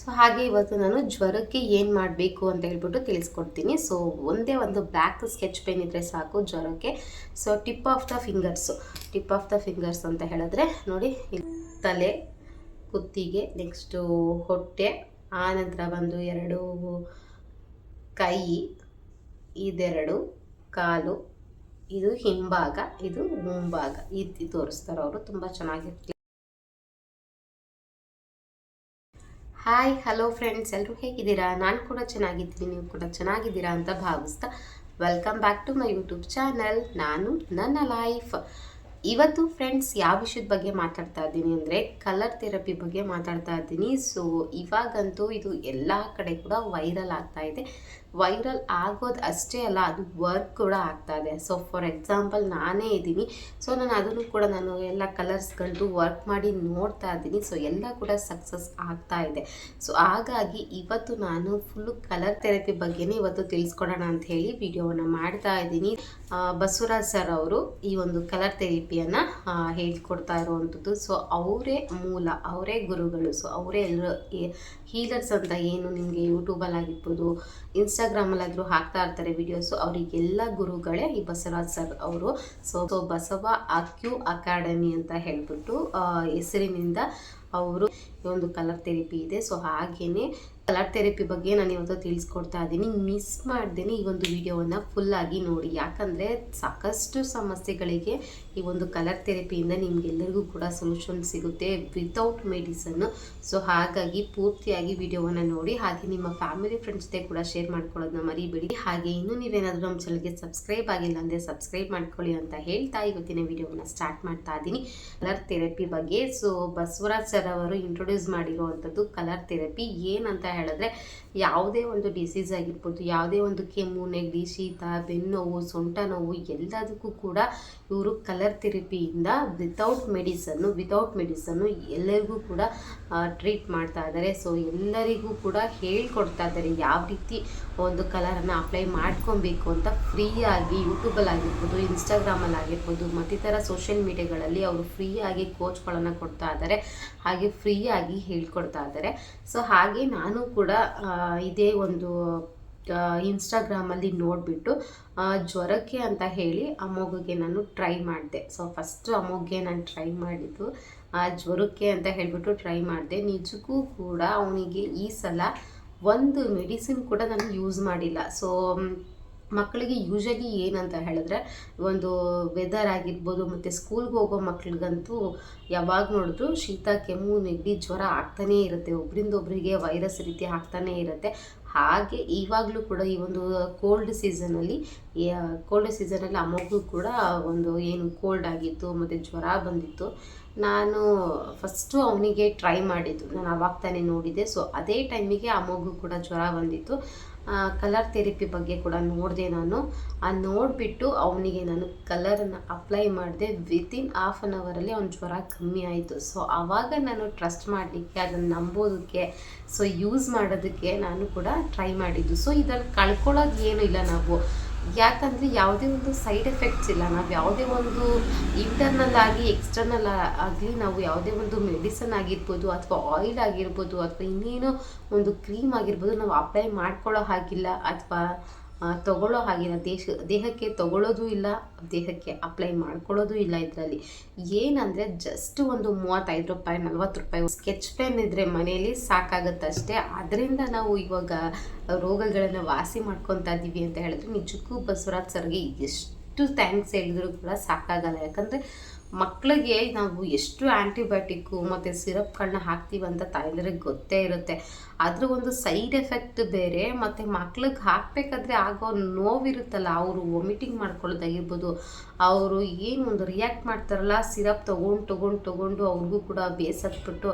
So ಹಾಗೆ ಇವತ್ತು ನಾನು ಜ್ವರಕ್ಕೆ ಏನು ಮಾಡಬೇಕು ಅಂತ ಹೇಳ್ಬಿಟ್ಟು ತಿಳಿಸ್ಕೊಡ್ತೀನಿ. ಸೊ ಒಂದೇ ಒಂದು ಬ್ಲ್ಯಾಕ್ ಸ್ಕೆಚ್ ಪೆನ್ ಇದ್ದರೆ ಸಾಕು ಜ್ವರಕ್ಕೆ. So tip of the fingers tip of the fingers ಅಂತ ಹೇಳಿದ್ರೆ, ನೋಡಿ ತಲೆ, ಕುತ್ತಿಗೆ ನೆಕ್ಸ್ಟು ಹೊಟ್ಟೆ ಆನಂತರ ನಂತರ ಬಂದು ಎರಡು ಕೈ, ಇದೆರಡು ಕಾಲು, ಇದು ಹಿಂಭಾಗ, ಇದು ಮುಂಭಾಗ. ಇದು ತೋರಿಸ್ತಾರೆ ಅವರು, ತುಂಬ ಚೆನ್ನಾಗಿರ್ತೀವಿ. ಹಾಯ್ ಹಲೋ ಫ್ರೆಂಡ್ಸ್ ಎಲ್ಲರೂ ಹೇಗಿದ್ದೀರಾ? ನಾನು ಕೂಡ ಚೆನ್ನಾಗಿದ್ದೀನಿ. ನೀವು ಕೂಡ ಚೆನ್ನಾಗಿದ್ದೀರಾ ಅಂತ ಭಾವಿಸ್ತಾ welcome back to my YouTube channel ನಾನು ನನ್ನ ಲೈಫ್ ಇವತ್ತು ಫ್ರೆಂಡ್ಸ್ ಯಾವ ವಿಷಯದ ಬಗ್ಗೆ ಮಾತಾಡ್ತಾ ಇದ್ದೀನಿ ಅಂದರೆ ಕಲರ್ ಥೆರಪಿ ಬಗ್ಗೆ ಮಾತಾಡ್ತಾ ಇದ್ದೀನಿ. ಸೊ ಇವಾಗಂತೂ ಇದು ಎಲ್ಲ ಕಡೆ ಕೂಡ ವೈರಲ್ ಆಗ್ತಾ ಇದೆ. ವೈರಲ್ ಆಗೋದು ಅಷ್ಟೇ ಅಲ್ಲ, ಅದು ವರ್ಕ್ ಕೂಡ ಆಗ್ತಾ ಇದೆ. ಸೊ ಫಾರ್ ಎಕ್ಸಾಂಪಲ್ ನಾನೇ ಇದ್ದೀನಿ. ಸೊ ನಾನು ಅದನ್ನು ಕೂಡ ನಾನು ಎಲ್ಲ ಕಲರ್ಸ್ಗಳದ್ದು ವರ್ಕ್ ಮಾಡಿ ನೋಡ್ತಾ ಇದ್ದೀನಿ. ಸೊ ಎಲ್ಲ ಕೂಡ ಸಕ್ಸಸ್ ಆಗ್ತಾ ಇದೆ. ಸೊ ಹಾಗಾಗಿ ಇವತ್ತು ನಾನು ಫುಲ್ಲು ಕಲರ್ ಥೆರಪಿ ಬಗ್ಗೆನೇ ಇವತ್ತು ತಿಳಿಸ್ಕೊಡೋಣ ಅಂತ ಹೇಳಿ ವಿಡಿಯೋವನ್ನು ಮಾಡ್ತಾ ಇದ್ದೀನಿ. ಬಸವರಾಜ್ ಸರ್ ಅವರು ಈ ಒಂದು ಕಲರ್ ಥೆರಪಿಯನ್ನು ಹೇಳ್ಕೊಡ್ತಾ ಇರುವಂಥದ್ದು. ಸೊ ಅವರೇ ಮೂಲ, ಅವರೇ ಗುರುಗಳು. ಸೊ ಅವರೇ ಎಲ್ಲರೂ ಹೀಲರ್ಸ್ ಅಂತ ಏನು ನಿಮಗೆ ಯೂಟ್ಯೂಬಲ್ಲಿ ಆಗಿರ್ಬೋದು ಇನ್ಸ್ಟಾಗ್ರಾಮಲ್ಲಾದರೂ ಹಾಕ್ತಾ ಇರ್ತಾರೆ ವಿಡಿಯೋಸು ಅವರಿಗೆಲ್ಲ ಗುರುಗಳೇ ಈ ಬಸವರಾಜ್ ಸರ್ ಅವರು. So so Basava acu academy ಅಂತ ಹೇಳ್ಬಿಟ್ಟು ಹೆಸರಿನಿಂದ ಅವರು ಒಂದು ಕಲರ್ ಥೆರಪಿ ಇದೆ. ಸೊ ಹಾಗೇನೆ ಕಲರ್ ಥೆರಪಿ ಬಗ್ಗೆ ನಾನು ಇವತ್ತು ತಿಳಿಸ್ಕೊಡ್ತಾ ಇದ್ದೀನಿ. ಮಿಸ್ ಮಾಡ್ದೇನೆ ಈ ಒಂದು ವಿಡಿಯೋವನ್ನು ಫುಲ್ಲಾಗಿ ನೋಡಿ. ಯಾಕಂದರೆ ಸಾಕಷ್ಟು ಸಮಸ್ಯೆಗಳಿಗೆ ಈ ಒಂದು ಕಲರ್ ಥೆರಪಿಯಿಂದ ನಿಮಗೆಲ್ಲರಿಗೂ ಕೂಡ ಸೊಲ್ಯೂಷನ್ ಸಿಗುತ್ತೆ ವಿತೌಟ್ ಮೆಡಿಸನ್ನು ಸೊ ಹಾಗಾಗಿ ಪೂರ್ತಿಯಾಗಿ ವಿಡಿಯೋವನ್ನು ನೋಡಿ. ಹಾಗೆ ನಿಮ್ಮ ಫ್ಯಾಮಿಲಿ ಫ್ರೆಂಡ್ಸ್ ಜೊತೆ ಕೂಡ ಶೇರ್ ಮಾಡ್ಕೊಳ್ಳೋದನ್ನ ಮರಿಬೇಡಿ. ಹಾಗೆ ಇನ್ನೂ ನೀವೇನಾದರೂ ನಮ್ಮ ಚಾನಲ್ಗೆ ಸಬ್ಸ್ಕ್ರೈಬ್ ಆಗಿಲ್ಲ ಅಂದರೆ ಸಬ್ಸ್ಕ್ರೈಬ್ ಮಾಡ್ಕೊಳ್ಳಿ ಅಂತ ಹೇಳ್ತಾ ಇವತ್ತಿನ ವಿಡಿಯೋವನ್ನು ಸ್ಟಾರ್ಟ್ ಮಾಡ್ತಾ ಇದ್ದೀನಿ. ಕಲರ್ ಥೆರಪಿ ಬಗ್ಗೆ. ಸೊ ಬಸವರಾಜ್ ಸರ್ ಅವರು ಇಂಟ್ರೊಡ್ಯೂಸ್ ಮಾಡಿರುವಂಥದ್ದು ಕಲರ್ ಥೆರಪಿ ಏನಂತ ಹೇಳಿದ್ರೆ ಯಾವುದೇ ಒಂದು ಡಿಸೀಸ್ ಆಗಿರ್ಬೋದು, ಯಾವುದೇ ಒಂದು ಕೆಮ್ಮು, ನೆಗಡಿ, ಶೀತ ಬೆನ್ನೋವು ಸೊಂಟ ನೋವು ಎಲ್ಲದಕ್ಕೂ ಕೂಡ ಇವರು ಕಲರ್ ಥೆರಪಿಯಿಂದ ವಿತೌಟ್ ಮೆಡಿಸನ್ನು ವಿತೌಟ್ ಮೆಡಿಸನ್ನು ಎಲ್ಲರಿಗೂ ಕೂಡ ಟ್ರೀಟ್ ಮಾಡ್ತಾ ಇದ್ದಾರೆ ಸೊ ಎಲ್ಲರಿಗೂ ಕೂಡ ಹೇಳ್ಕೊಡ್ತಾ ಇದ್ದಾರೆ ಯಾವ ರೀತಿ ಒಂದು ಕಲರನ್ನು ಅಪ್ಲೈ ಮಾಡ್ಕೊಬೇಕು ಅಂತ. ಫ್ರೀಯಾಗಿ ಯೂಟ್ಯೂಬಲ್ಲಿ ಆಗಿರ್ಬೋದು ಇನ್ಸ್ಟಾಗ್ರಾಮಲ್ಲಿ ಆಗಿರ್ಬೋದು, ಮತ್ತಿತರ ಸೋಷಿಯಲ್ ಮೀಡಿಯಾಗಳಲ್ಲಿ ಅವರು ಫ್ರೀಯಾಗಿ ಕೋಚ್ಗಳನ್ನು ಕೊಡ್ತಾ ಇದ್ದಾರೆ ಹಾಗೆ ಫ್ರೀಯಾಗಿ ಹೇಳ್ಕೊಡ್ತಾ ಇದ್ದಾರೆ. ಸೊ ಹಾಗೆ ನಾನು ಕೂಡ ಆ, ಇದೇ ಒಂದು ಇನ್ಸ್ಟಾಗ್ರಾಮಲ್ಲಿ ನೋಡಿಬಿಟ್ಟು ಜ್ವರಕ್ಕೆ ಅಂತ ಹೇಳಿ ಅಮ್ಮೋಗಿಗೆ ನಾನು ಟ್ರೈ ಮಾಡಿದೆ. ಸೊ ಫಸ್ಟು ಅಮೋಗೆ ನಾನು ಟ್ರೈ ಮಾಡಿದ್ದು ಆ ಜ್ವರಕ್ಕೆ ಅಂತ ಹೇಳಿಬಿಟ್ಟು ಟ್ರೈ ಮಾಡಿದೆ. ನಿಜಕ್ಕೂ ಕೂಡ ಅವನಿಗೆ ಈ ಸಲ ಒಂದು ಮೆಡಿಸಿನ್ ಕೂಡ ನಾನು ಯೂಸ್ ಮಾಡಿಲ್ಲ. ಸೊ ಮಕ್ಕಳಿಗೆ ಯೂಶಲಿ ಏನಂತ ಹೇಳಿದ್ರೆ, ಒಂದು ವೆದರ್ ಆಗಿರ್ಬೋದು, ಮತ್ತು ಸ್ಕೂಲ್ಗೆ ಹೋಗೋ ಮಕ್ಳಿಗಂತೂ ಯಾವಾಗ ನೋಡಿದ್ರು ಶೀತ, ಕೆಮ್ಮು, ನೆಗಡಿ, ಜ್ವರ ಆಗ್ತಾನೇ ಇರುತ್ತೆ. ಒಬ್ಬರಿಂದ ಒಬ್ಬರಿಗೆ ವೈರಸ್ ರೀತಿ ಆಗ್ತಾನೇ ಇರುತ್ತೆ. ಹಾಗೆ ಇವಾಗಲೂ ಕೂಡ ಈ ಒಂದು ಕೋಲ್ಡ್ ಸೀಸನಲ್ಲಿ ಕೋಲ್ಡ್ ಸೀಸನಲ್ಲಿ ಅಮ್ಮಗೂ ಕೂಡ ಒಂದು ಏನು ಕೋಲ್ಡ್ ಆಗಿತ್ತು, ಮತ್ತು ಜ್ವರ ಬಂದಿತ್ತು. ನಾನು ಫಸ್ಟು ಅವನಿಗೆ ಟ್ರೈ ಮಾಡಿದ್ದು. ನಾನು ಅವಾಗ ತಾನೇ ನೋಡಿದ್ದೆ. ಸೊ ಅದೇ ಟೈಮಿಗೆ ಆ ಮಗು ಕೂಡ ಜ್ವರ ಬಂದಿತ್ತು. ಕಲರ್ ಥೆರಪಿ ಬಗ್ಗೆ ಕೂಡ ನೋಡಿದೆ ನಾನು. ಆ ನೋಡಿಬಿಟ್ಟು ಅವನಿಗೆ ನಾನು ಕಲರನ್ನು ಅಪ್ಲೈ ಮಾಡಿದೆ. ವಿತಿನ್ ಹಾಫ್ ಆನ್ ಅವರಲ್ಲಿ ಅವ್ನ ಜ್ವರ ಕಮ್ಮಿ ಆಯಿತು. ಸೊ ಆವಾಗ ನಾನು ಟ್ರಸ್ಟ್ ಮಾಡಲಿಕ್ಕೆ, ಅದನ್ನು ನಂಬೋದಕ್ಕೆ ಸೊ ಯೂಸ್ ಮಾಡೋದಕ್ಕೆ ನಾನು ಕೂಡ ಟ್ರೈ ಮಾಡಿದ್ದು. ಸೊ ಇದನ್ನು ಕಳ್ಕೊಳ್ಳೋದು ಏನೂ ಇಲ್ಲ ನಾವು. ಯಾಕಂದರೆ ಯಾವುದೇ ಒಂದು ಸೈಡ್ ಎಫೆಕ್ಟ್ಸ್ ಇಲ್ಲ. ನಾವು ಯಾವುದೇ ಒಂದು ಇಂಟರ್ನಲ್ ಆಗಿ ಎಕ್ಸ್ಟರ್ನಲ್ ಆಗಲಿ ನಾವು ಯಾವುದೇ ಒಂದು ಮೆಡಿಸನ್ ಆಗಿರ್ಬೋದು ಅಥವಾ ಆಯಿಲ್ ಆಗಿರ್ಬೋದು ಅಥವಾ ಇನ್ನೇನೋ ಒಂದು ಕ್ರೀಮ್ ಆಗಿರ್ಬೋದು ನಾವು ಅಪ್ಲೈ ಮಾಡ್ಕೊಳ್ಳೋ ಹಾಗಿಲ್ಲ. ಅಥವಾ ತಗೊಳ್ಳೋ ಹಾಗಿನ ದೇಶ, ದೇಹಕ್ಕೆ ತಗೊಳ್ಳೋದು ಇಲ್ಲ, ದೇಹಕ್ಕೆ ಅಪ್ಲೈ ಮಾಡ್ಕೊಳ್ಳೋದು ಇಲ್ಲ ಇದರಲ್ಲಿ. ಏನಂದರೆ ಜಸ್ಟ್ ಒಂದು ಮೂವತ್ತೈದು ರೂಪಾಯಿ, ನಲ್ವತ್ತು ರೂಪಾಯಿ ಸ್ಕೆಚ್ ಪೆನ್ ಇದ್ದರೆ ಮನೆಯಲ್ಲಿ ಸಾಕಾಗುತ್ತಷ್ಟೇ. ಅದರಿಂದ ನಾವು ಇವಾಗ ರೋಗಗಳನ್ನು ವಾಸಿ ಮಾಡ್ಕೊತಾ ಇದ್ದೀವಿ ಅಂತ ಹೇಳಿದ್ರೆ ನಿಜಕ್ಕೂ ಬಸವರಾಜ್ ಸರ್ಗೆ ಎಷ್ಟು ಥ್ಯಾಂಕ್ಸ್ ಹೇಳಿದ್ರು ಕೂಡ ಸಾಕಾಗಲ್ಲ. ಯಾಕಂದರೆ ಮಕ್ಕಳಿಗೆ ನಾವು ಎಷ್ಟು ಆ್ಯಂಟಿಬಯೋಟಿಕ್ಕು ಮತ್ತು ಸಿರಪ್ಗಳನ್ನ ಹಾಕ್ತೀವಿ ಅಂತ ತಾಯಂದ್ರಿಗೆ ಗೊತ್ತೇ ಇರುತ್ತೆ. ಅದ್ರ ಒಂದು ಸೈಡ್ ಎಫೆಕ್ಟ್ ಬೇರೆ, ಮತ್ತು ಮಕ್ಳಿಗೆ ಹಾಕಬೇಕಾದ್ರೆ ಆಗೋ ನೋವಿರುತ್ತಲ್ಲ, ಅವರು ವಾಮಿಟಿಂಗ್ ಮಾಡ್ಕೊಳ್ಳೋದಾಗಿರ್ಬೋದು, ಅವರು ಏನು ಒಂದು ರಿಯಾಕ್ಟ್ ಮಾಡ್ತಾರಲ್ಲ, ಸಿರಪ್ ತೊಗೊಂಡು ತೊಗೊಂಡು ತೊಗೊಂಡು ಅವ್ರಿಗೂ ಕೂಡ ಬೇಸತ್ಬಿಟ್ಟು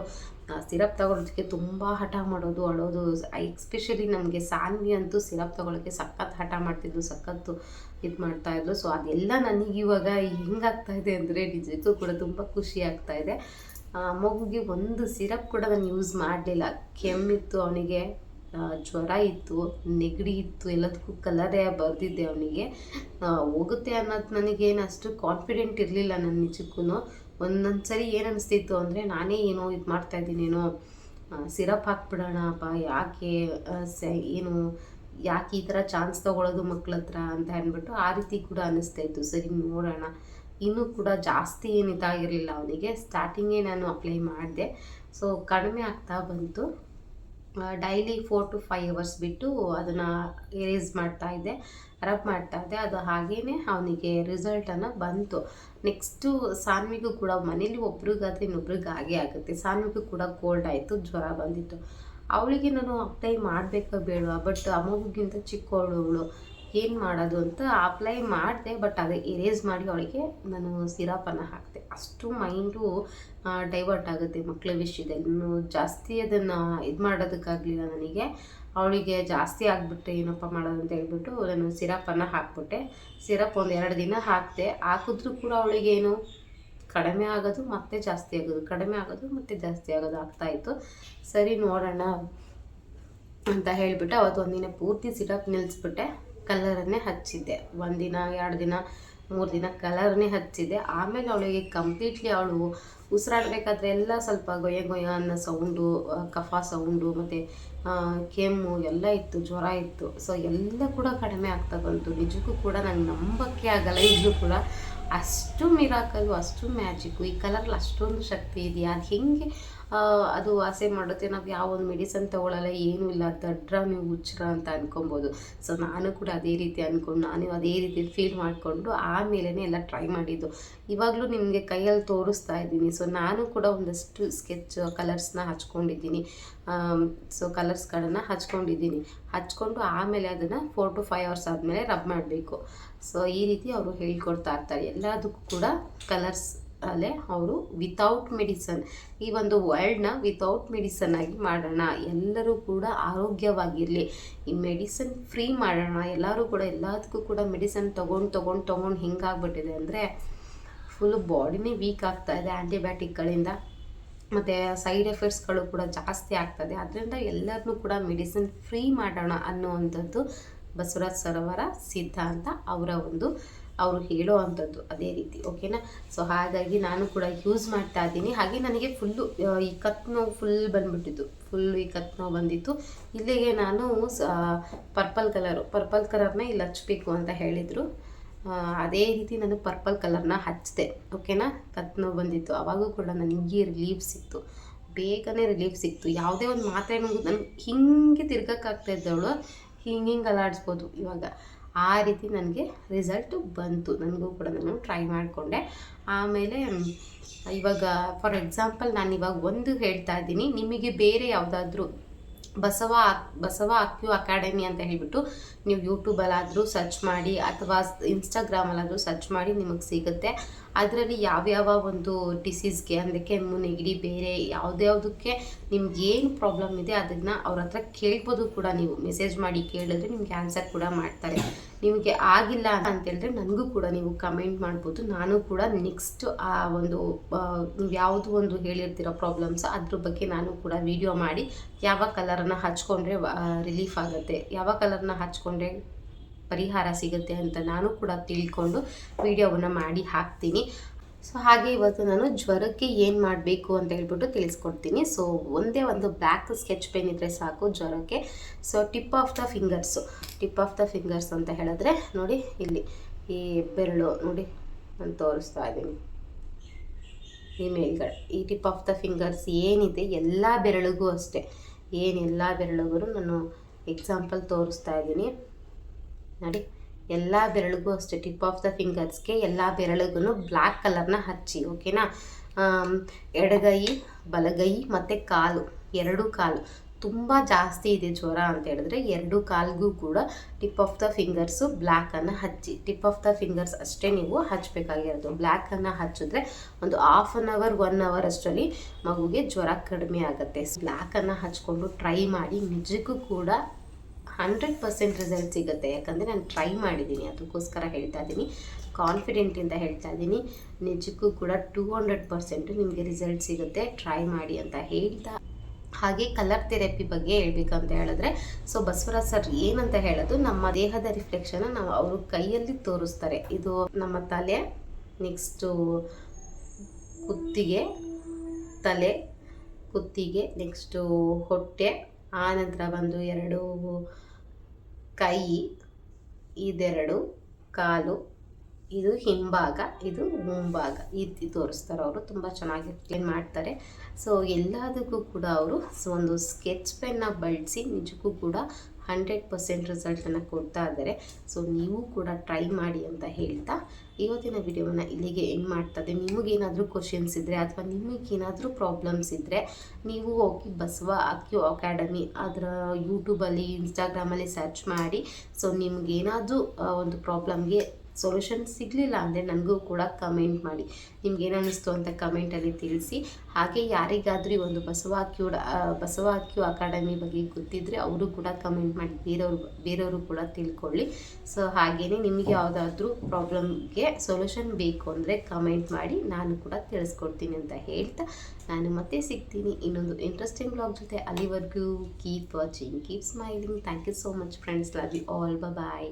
ಸಿರಪ್ ತಗೊಳ್ಳೋದಕ್ಕೆ ತುಂಬ ಹಠ ಮಾಡೋದು, ಅಳೋದು ಎಕ್ಸ್ಪೆಷಲಿ ನಮಗೆ ಸಾನ್ವಿ ಅಂತೂ ಸಿರಪ್ ತಗೊಳ್ಳೋಕ್ಕೆ ಸಖತ್ ಹಠ ಮಾಡ್ತಿದ್ಲು, ಸಖತ್ತು ಇದು ಮಾಡ್ತಾಯಿದ್ರು ಸೊ ಅದೆಲ್ಲ ನನಗೆ ಇವಾಗ ಹೆಂಗಾಗ್ತಾ ಇದೆ ಅಂದರೆ ನಿಜಕ್ಕೂ ಕೂಡ ತುಂಬ ಖುಷಿ ಆಗ್ತಾ ಇದೆ. ಮಗುಗೆ ಒಂದು ಸಿರಪ್ ಕೂಡ ನಾನು ಯೂಸ್ ಮಾಡಲಿಲ್ಲ. ಕೆಮ್ಮಿತ್ತು ಅವನಿಗೆ ಜ್ವರ ಇತ್ತು, ನೆಗಡಿ ಇತ್ತು, ಎಲ್ಲದಕ್ಕೂ ಕಲರೇ ಬರೆದಿದ್ದೆ ಅವನಿಗೆ. ಹೋಗುತ್ತೆ ಅನ್ನೋದು ನನಗೇನು ಅಷ್ಟು ಕಾನ್ಫಿಡೆಂಟ್ ಇರಲಿಲ್ಲ ನನ್ನ ನಿಜಕ್ಕೂ ಒಂದೊಂದು ಸರಿ ಏನು ಅಂದರೆ ನಾನೇ ಏನೋ ಇದು ಮಾಡ್ತಾ ಇದ್ದೀನೇನೋ ಸಿರಪ್ ಹಾಕ್ಬಿಡೋಣಪ್ಪ ಯಾಕೆ ಆ, ಸ ಏನು ಯಾಕೆ ಈ ಥರ ಚಾನ್ಸ್ ತೊಗೊಳೋದು ಮಕ್ಳ ಹತ್ರ ಅಂತ ಅಂದ್ಬಿಟ್ಟು ಆ ರೀತಿ ಕೂಡ ಅನ್ನಿಸ್ತಾ ಇತ್ತು. ಸರಿ ನೋಡೋಣ. ಇನ್ನೂ ಕೂಡ ಜಾಸ್ತಿ ಏನು ಇದಾಗಿರಲಿಲ್ಲ ಅವನಿಗೆ. ಸ್ಟಾರ್ಟಿಂಗೇ ನಾನು ಅಪ್ಲೈ ಮಾಡಿದೆ. ಸೊ ಕಡಿಮೆ ಆಗ್ತಾ ಬಂತು. Daily four to five hours ಬಿಟ್ಟು ಅದನ್ನು ಎರೇಸ್ ಮಾಡ್ತಾ ಇದ್ದೆ ರಬ್ ಮಾಡ್ತಾ ಇದ್ದೆ. ಅದು ಹಾಗೇ ಅವನಿಗೆ ರಿಸಲ್ಟನ್ನು ಬಂತು. ನೆಕ್ಸ್ಟು ಸಾನ್ವಿಗೂ ಕೂಡ ಮನೇಲಿ ಒಬ್ರಿಗಾದ್ರೆ ಇನ್ನೊಬ್ರಿಗೆ ಹಾಗೆ ಆಗುತ್ತೆ. ಸಾನ್ವಿಗೂ ಕೂಡ ಕೋಲ್ಡ್ ಆಯಿತು, ಜ್ವರ ಬಂದಿತ್ತು. ಅವಳಿಗೆ ನಾನು ಅಪ್ಲೈ ಮಾಡಬೇಕಾ ಬೇಡವಾ? ಬಟ್ ಅಮ್ಮಿಗಿಂತ ಚಿಕ್ಕವಳು ಅವಳು. ಏನು ಮಾಡೋದು ಅಂತ ಅಪ್ಲೈ ಮಾಡಿದೆ ಬಟ್ ಅದೇ ಎರೇಸ್ ಮಾಡಿ ಅವಳಿಗೆ ನಾನು ಸಿರಪನ್ನು ಹಾಕಿದೆ. ಅಷ್ಟು ಮೈಂಡು ಡೈವರ್ಟ್ ಆಗುತ್ತೆ ಮಕ್ಕಳ ವಿಷಯದಲ್ಲಿ ಇನ್ನು ಜಾಸ್ತಿ ಅದನ್ನು ಇದು ಮಾಡೋದಕ್ಕಾಗಲಿಲ್ಲ ನನಗೆ. ಅವಳಿಗೆ ಜಾಸ್ತಿ ಆಗಿಬಿಟ್ಟೆ ಏನಪ್ಪ ಮಾಡೋದು ಅಂತ ಹೇಳ್ಬಿಟ್ಟು ನಾನು ಸಿರಪನ್ನು ಹಾಕ್ಬಿಟ್ಟೆ. ಸಿರಪ್ ಒಂದು ಎರಡು ದಿನ ಹಾಕಿದೆ. ಹಾಕಿದ್ರೂ ಕೂಡ ಅವಳಿಗೆ ಏನು, ಕಡಿಮೆ ಆಗೋದು ಮತ್ತೆ ಜಾಸ್ತಿ ಆಗೋದು. ಕಡಿಮೆ ಆಗೋದು ಮತ್ತೆ ಜಾಸ್ತಿ ಆಗೋದು ಆಗ್ತಾಯಿತ್ತು ಸರಿ ನೋಡೋಣ ಅಂತ ಹೇಳಿಬಿಟ್ಟು ಅವತ್ತು ಒಂದಿನ ಪೂರ್ತಿ ಸಿರಪ್ ನಿಲ್ಲಿಸ್ಬಿಟ್ಟೆ ಕಲರನ್ನೇ ಹಚ್ಚಿದ್ದೆ. ಒಂದಿನ, ಎರಡು ದಿನ, ಮೂರು ದಿನ ಕಲರ್ನೇ ಹಚ್ಚಿದ್ದೆ. ಆಮೇಲೆ ಅವಳಿಗೆ ಕಂಪ್ಲೀಟ್ಲಿ ಅವಳು ಉಸಿರಾಡಬೇಕಾದ್ರೆ ಎಲ್ಲ ಸ್ವಲ್ಪ ಗೊಯ್ಯ ಗೊಯ್ಯ ಅನ್ನೋ ಸೌಂಡು ಕಫ ಸೌಂಡು ಮತ್ತು ಕೆಮ್ಮು ಎಲ್ಲ ಇತ್ತು, ಜ್ವರ ಇತ್ತು. ಸೊ ಎಲ್ಲ ಕೂಡ ಕಡಿಮೆ ಆಗ್ತಾ ಬಂತು. ನಿಜಕ್ಕೂ ಕೂಡ ನಂಗೆ ನಂಬಕ್ಕೆ ಆಗಲ್ಲ. ಈಗಲೂ ಕೂಡ ಅಷ್ಟು ಮಿರಾಕಲು ಅಷ್ಟು ಮ್ಯಾಜಿಕ್ಕು ಈ ಕಲರಲ್ಲಿ ಅಷ್ಟೊಂದು ಶಕ್ತಿ ಇದೆಯಾ? ಅದು ಹೆಂಗೆ ಅದು ಆಸೆ ಮಾಡುತ್ತೆ, ನಾವು ಯಾವ ಒಂದು ಮೆಡಿಸನ್ ತಗೊಳ್ಳಲ್ಲ ಏನೂ ಇಲ್ಲ, ದಡ್ರ ನೀವು ಹುಚ್ಚರ ಅಂತ ಅನ್ಕೊಬೋದು. ಸೊ ನಾನು ಕೂಡ ಅದೇ ರೀತಿ ಅಂದ್ಕೊಂಡು ನಾನು ಅದೇ ರೀತಿ ಫೀಲ್ ಮಾಡಿಕೊಂಡು ಆಮೇಲೆ ಎಲ್ಲ ಟ್ರೈ ಮಾಡಿದ್ದು. ಇವಾಗಲೂ ನಿಮಗೆ ಕೈಯಲ್ಲಿ ತೋರಿಸ್ತಾ ಇದ್ದೀನಿ. ಸೊ ನಾನು ಕೂಡ ಒಂದಷ್ಟು ಸ್ಕೆಚ್ ಕಲರ್ಸ್ನ ಹಚ್ಕೊಂಡಿದ್ದೀನಿ. ಸೊ ಕಲರ್ಸ್ಗಳನ್ನು ಹಚ್ಕೊಂಡಿದ್ದೀನಿ. ಹಚ್ಕೊಂಡು ಆಮೇಲೆ ಅದನ್ನು ಫೋರ್ ಟು ಫೈವ್ ಅವರ್ಸ್ ಆದಮೇಲೆ ರಬ್ ಮಾಡಬೇಕು. ಸೊ ಈ ರೀತಿ ಅವರು ಹೇಳ್ಕೊಡ್ತಾ ಇರ್ತಾರೆ. ಎಲ್ಲದಕ್ಕೂ ಕೂಡ ಕಲರ್ಸ್ ಅಲ್ಲೇ ಅವರು ವಿತೌಟ್ ಮೆಡಿಸನ್ ಈ ಒಂದು ವರ್ಲ್ಡ್ನ ವಿತೌಟ್ ಮೆಡಿಸನ್ ಆಗಿ ಮಾಡೋಣ. ಎಲ್ಲರೂ ಕೂಡ ಆರೋಗ್ಯವಾಗಿರಲಿ. ಈ ಮೆಡಿಸನ್ ಫ್ರೀ ಮಾಡೋಣ. ಎಲ್ಲರೂ ಕೂಡ ಎಲ್ಲದಕ್ಕೂ ಕೂಡ ಮೆಡಿಸನ್ ತೊಗೊಂಡು ತೊಗೊಂಡು ತೊಗೊಂಡು ಹೆಂಗಾಗ್ಬಿಟ್ಟಿದೆ ಅಂದರೆ ಫುಲ್ಲು ಬಾಡಿನೇ ವೀಕ್ ಆಗ್ತಾ ಇದೆ ಆ್ಯಂಟಿಬಯೋಟಿಕ್ಗಳಿಂದ ಮತ್ತು ಸೈಡ್ ಎಫೆಕ್ಟ್ಸ್ಗಳು ಕೂಡ ಜಾಸ್ತಿ ಆಗ್ತದೆ. ಅದರಿಂದ ಎಲ್ಲರನ್ನೂ ಕೂಡ ಮೆಡಿಸಿನ್ ಫ್ರೀ ಮಾಡೋಣ ಅನ್ನುವಂಥದ್ದು ಬಸವರಾಜ್ ಸರೋವರ ಸಿದ್ಧಾಂತ ಅವರ ಒಂದು ಅವರು ಹೇಳೋ ಅಂಥದ್ದು ಅದೇ ರೀತಿ ಓಕೆನಾ ಸೊ ಹಾಗಾಗಿ ನಾನು ಕೂಡ ಯೂಸ್ ಮಾಡ್ತಾ ಇದ್ದೀನಿ. ಹಾಗೆ ನನಗೆ ಫುಲ್ಲು ಈ ಕತ್ ನೋವು ಫುಲ್ ಬಂದ್ಬಿಟ್ಟಿತ್ತು. ಫುಲ್ ಈ ಕತ್ ನೋವು ಬಂದಿತ್ತು. ಇಲ್ಲಿಗೆ ನಾನು ಪರ್ಪಲ್ ಕಲರು ಪರ್ಪಲ್ ಕಲರ್ನ ಇಲ್ಲಿ ಹಚ್ಚಬೇಕು ಅಂತ ಹೇಳಿದರು. ಅದೇ ರೀತಿ ನಾನು ಪರ್ಪಲ್ ಕಲರ್ನ ಹಚ್ಚಿದೆ. ಓಕೆನಾ ಕತ್ ನೋವು ಬಂದಿತ್ತು. ಅವಾಗೂ ಕೂಡ ನನಗೆ ರಿಲೀಫ್ ಸಿಕ್ತು. ಬೇಗನೆ ರಿಲೀಫ್ ಸಿಕ್ತು. ಯಾವುದೇ ಒಂದು ಮಾತ್ರೆ ನನ್ಗೆ ಹಿಂಗೆ ತಿರ್ಗಕ್ಕಾಗ್ತಾ ಇದ್ದವಳು, ಹಿಂಗೆ ಹಿಂಗೆ ಅಲಾಡಿಸ್ಬೋದು ಇವಾಗ. ಆ ರೀತಿ ನನಗೆ ರಿಸಲ್ಟು ಬಂತು. ನನಗೂ ಕೂಡ ನಾನು ಟ್ರೈ ಮಾಡಿಕೊಂಡೆ. ಆಮೇಲೆ ಇವಾಗ ಫಾರ್ ಎಕ್ಸಾಂಪಲ್ ನಾನು ಇವಾಗ ಒಂದು ಹೇಳ್ತಾ ಇದ್ದೀನಿ. ನಿಮಗೆ ಬೇರೆ ಯಾವುದಾದ್ರೂ ಬಸವ ಬಸವ ಅಕ್ಯೂ ಅಕಾಡೆಮಿ ಅಂತ ಹೇಳಿಬಿಟ್ಟು ನೀವು ಯೂಟ್ಯೂಬಲ್ಲಾದರೂ ಸರ್ಚ್ ಮಾಡಿ ಅಥವಾ ಇನ್ಸ್ಟಾಗ್ರಾಮಲ್ಲಾದರೂ ಸರ್ಚ್ ಮಾಡಿ ನಿಮಗೆ ಸಿಗುತ್ತೆ. ಅದರಲ್ಲಿ ಯಾವ್ಯಾವ ಒಂದು ಡಿಸೀಸ್ಗೆ ಅಂದರೆ ಕೆಮ್ಮು, ನೆಗಡಿ, ಬೇರೆ ಯಾವುದ್ಯಾವುದಕ್ಕೆ ನಿಮ್ಗೆ ಏನು ಪ್ರಾಬ್ಲಮ್ ಇದೆ ಅದನ್ನು ಅವ್ರ ಹತ್ರ ಕೇಳ್ಬೋದು ಕೂಡ ನೀವು. ಮೆಸೇಜ್ ಮಾಡಿ ಕೇಳಿದ್ರೆ ನಿಮ್ಗೆ ಆನ್ಸರ್ ಕೂಡ ಮಾಡ್ತಾರೆ. ನಿಮಗೆ ಆಗಿಲ್ಲ ಅಂತ ಹೇಳಿದ್ರೆ ನನಗೂ ಕೂಡ ನೀವು ಕಮೆಂಟ್ ಮಾಡ್ಬೋದು. ನಾನು ಕೂಡ ನೆಕ್ಸ್ಟ್ ಆ ಒಂದು ನೀವು ಯಾವುದು ಒಂದು ಹೇಳಿರ್ತೀರೋ ಪ್ರಾಬ್ಲಮ್ಸ್ ಅದ್ರ ಬಗ್ಗೆ ನಾನು ಕೂಡ ವಿಡಿಯೋ ಮಾಡಿ ಯಾವ ಕಲರನ್ನು ಹಚ್ಕೊಂಡ್ರೆ ರಿಲೀಫ್ ಆಗುತ್ತೆ. ಯಾವ ಕಲರನ್ನ ಹಚ್ಕೊಂಡ್ರೆ ಪರಿಹಾರ ಸಿಗುತ್ತೆ ಅಂತ ನಾನು ಕೂಡ ತಿಳ್ಕೊಂಡು ವಿಡಿಯೋವನ್ನು ಮಾಡಿ ಹಾಕ್ತೀನಿ. ಸೊ, ಹಾಗೆ ಇವತ್ತು ನಾನು ಜ್ವರಕ್ಕೆ ಏನು ಮಾಡಬೇಕು ಅಂತ ಹೇಳ್ಬಿಟ್ಟು ತಿಳಿಸ್ಕೊಡ್ತೀನಿ. ಸೊ, ಒಂದೇ ಒಂದು ಬ್ಲ್ಯಾಕ್ ಸ್ಕೆಚ್ ಪೆನ್ ಇದ್ದರೆ ಸಾಕು ಜ್ವರಕ್ಕೆ. So, tip of the fingers. Tip of the fingers ಅಂತ ಹೇಳಿದ್ರೆ, ನೋಡಿ, ಇಲ್ಲಿ ಈ ಬೆರಳು, ನೋಡಿ, ನಾನು ತೋರಿಸ್ತಾ ಇದ್ದೀನಿ. ಈ ಮೇಲ್ಗಡೆ. ಈ ಟಿಪ್ ಆಫ್ ದ ಫಿಂಗರ್ಸ್ ಏನಿದೆ, ಎಲ್ಲ ಬೆರಳಿಗೂ ಅಷ್ಟೇ. ಏನೆಲ್ಲ ಬೆರಳಿಗೂ ನಾನು ಎಕ್ಸಾಂಪಲ್ ತೋರಿಸ್ತಾ ಇದ್ದೀನಿ. ನೋಡಿ, ಎಲ್ಲ ಬೆರಳಿಗೂ ಅಷ್ಟೇ ಟಿಪ್ ಆಫ್ ದ ಫಿಂಗರ್ಸ್ಗೆ ಎಲ್ಲ ಬೆರಳಿಗೂ ಬ್ಲ್ಯಾಕ್ ಕಲರ್ನ ಹಚ್ಚಿ ಓಕೆನಾ ಎಡಗೈ, ಬಲಗೈ ಮತ್ತು ಕಾಲು, ಎರಡು ಕಾಲು. ತುಂಬ ಜಾಸ್ತಿ ಇದೆ ಜ್ವರ ಅಂತ ಹೇಳಿದ್ರೆ ಎರಡು ಕಾಲ್ಗೂ ಕೂಡ ಟಿಪ್ ಆಫ್ ದ ಫಿಂಗರ್ಸು ಬ್ಲ್ಯಾಕನ್ನು ಹಚ್ಚಿ. ಟಿಪ್ ಆಫ್ ದ ಫಿಂಗರ್ಸ್ ಅಷ್ಟೇ ನೀವು ಹಚ್ಚಬೇಕಾಗಿರೋದು ಬ್ಲ್ಯಾಕನ್ನು ಹಚ್ಚಿದ್ರೆ ಒಂದು half an hour one hour ಅಷ್ಟರಲ್ಲಿ ಮಗುಗೆ ಜ್ವರ ಕಡಿಮೆ ಆಗುತ್ತೆ. ಬ್ಲ್ಯಾಕನ್ನು ಹಚ್ಕೊಂಡು ಟ್ರೈ ಮಾಡಿ, ನಿಜಕ್ಕೂ ಕೂಡ ಹಂಡ್ರೆಡ್ ಪರ್ಸೆಂಟ್ ರಿಸಲ್ಟ್ ಸಿಗುತ್ತೆ. ಯಾಕಂದರೆ ನಾನು ಟ್ರೈ ಮಾಡಿದ್ದೀನಿ. ಅದಕ್ಕೋಸ್ಕರ ಹೇಳ್ತಾ ಇದ್ದೀನಿ ಕಾನ್ಫಿಡೆಂಟಿಂದ ಹೇಳ್ತಾ ಇದ್ದೀನಿ ನಿಜಕ್ಕೂ ಕೂಡ ಟೂ ಹಂಡ್ರೆಡ್ ಪರ್ಸೆಂಟು ನಿಮಗೆ ರಿಸಲ್ಟ್ ಸಿಗುತ್ತೆ. ಟ್ರೈ ಮಾಡಿ ಅಂತ ಹೇಳ್ತಾ ಹಾಗೆ ಕಲರ್ ಥೆರಪಿ ಬಗ್ಗೆ ಹೇಳ್ಬೇಕಂತ ಹೇಳಿದ್ರೆ ಸೊ ಬಸವರಾಜ್ ಸರ್ ಏನಂತ ಹೇಳೋದು, ನಮ್ಮ ದೇಹದ ರಿಫ್ಲೆಕ್ಷನ್ ನಾವು ಅವರು ಕೈಯಲ್ಲಿ ತೋರಿಸ್ತಾರೆ. ಇದು ನಮ್ಮ ತಲೆ ನೆಕ್ಸ್ಟು ಕುತ್ತಿಗೆ, ತಲೆ, ಕುತ್ತಿಗೆ ನೆಕ್ಸ್ಟು ಹೊಟ್ಟೆ ಆನಂತರ ನಂತರ ಬಂದು ಎರಡು ಕೈ, ಇದೆರಡು, ಕಾಲು, ಇದು ಹಿಂಭಾಗ, ಇದು ಮುಂಭಾಗ. ಈ ರೀತಿ ತೋರಿಸ್ತಾರೆ ಅವರು, ತುಂಬ ಚೆನ್ನಾಗಿ ಎಕ್ಸ್ಪ್ಲೇನ್ ಮಾಡ್ತಾರೆ. ಸೊ ಎಲ್ಲದಕ್ಕೂ ಕೂಡ ಅವರು ಒಂದು ಸ್ಕೆಚ್ ಪೆನ್ನ ಬಳಸಿ, ನಿಜಕ್ಕೂ ಕೂಡ ಹಂಡ್ರೆಡ್ ಪರ್ಸೆಂಟ್ ರಿಸಲ್ಟನ್ನು ಕೊಡ್ತಾ ಇದ್ದಾರೆ. ಸೊ, ನೀವು ಕೂಡ ಟ್ರೈ ಮಾಡಿ ಅಂತ ಹೇಳ್ತಾ ಇವತ್ತಿನ ವಿಡಿಯೋವನ್ನು ಇಲ್ಲಿಗೆ ಎಂಡ್ ಮಾಡ್ತದೆ ನಿಮಗೇನಾದರೂ ಕ್ವಶನ್ಸ್ ಇದ್ದರೆ ಅಥವಾ ನಿಮಗೇನಾದರೂ ಪ್ರಾಬ್ಲಮ್ಸ್ ಇದ್ದರೆ ನೀವು ಹೋಗಿ ಬಸವ ಅಕ್ಯು ಅಕಾಡೆಮಿ ಅದರ ಯೂಟ್ಯೂಬಲ್ಲಿ ಇನ್ಸ್ಟಾಗ್ರಾಮಲ್ಲಿ ಸರ್ಚ್ ಮಾಡಿ. ಸೊ ನಿಮಗೇನಾದರೂ ಒಂದು ಪ್ರಾಬ್ಲಮ್ಗೆ ಸೊಲ್ಯೂಷನ್ ಸಿಗಲಿಲ್ಲ ಅಂದರೆ ನನಗೂ ಕೂಡ ಕಮೆಂಟ್ ಮಾಡಿ. ನಿಮ್ಗೆ ಏನು ಅನ್ನಿಸ್ತು ಅಂತ ಕಮೆಂಟಲ್ಲಿ ತಿಳಿಸಿ. ಹಾಗೆ ಯಾರಿಗಾದರೂ ಒಂದು ಬಸವ ಬಸವಾಕ್ಯು ಬಸವ ಕ್ಯೂ ಅಕಾಡೆಮಿ ಬಗ್ಗೆ ಗೊತ್ತಿದ್ದರೆ ಅವರು ಕೂಡ ಕಮೆಂಟ್ ಮಾಡಿ. ಬೇರೆಯವರು ಬೇರೆಯವರು ಕೂಡ ತಿಳ್ಕೊಳ್ಳಿ. ಸೊ ಹಾಗೇ ನಿಮಗೆ ಯಾವುದಾದ್ರೂ ಪ್ರಾಬ್ಲಮ್ಗೆ ಸೊಲ್ಯೂಷನ್ ಬೇಕು ಅಂದರೆ ಕಮೆಂಟ್ ಮಾಡಿ. ನಾನು ಕೂಡ ತಿಳಿಸ್ಕೊಡ್ತೀನಿ ಅಂತ ಹೇಳ್ತಾ ನಾನು ಮತ್ತೆ ಸಿಗ್ತೀನಿ. ಇನ್ನೊಂದು ಇಂಟ್ರೆಸ್ಟಿಂಗ್ ಬ್ಲಾಗ್ ಜೊತೆ ಅಲ್ಲಿವರೆಗೂ keep watching keep smiling thank you so much friends love you all bye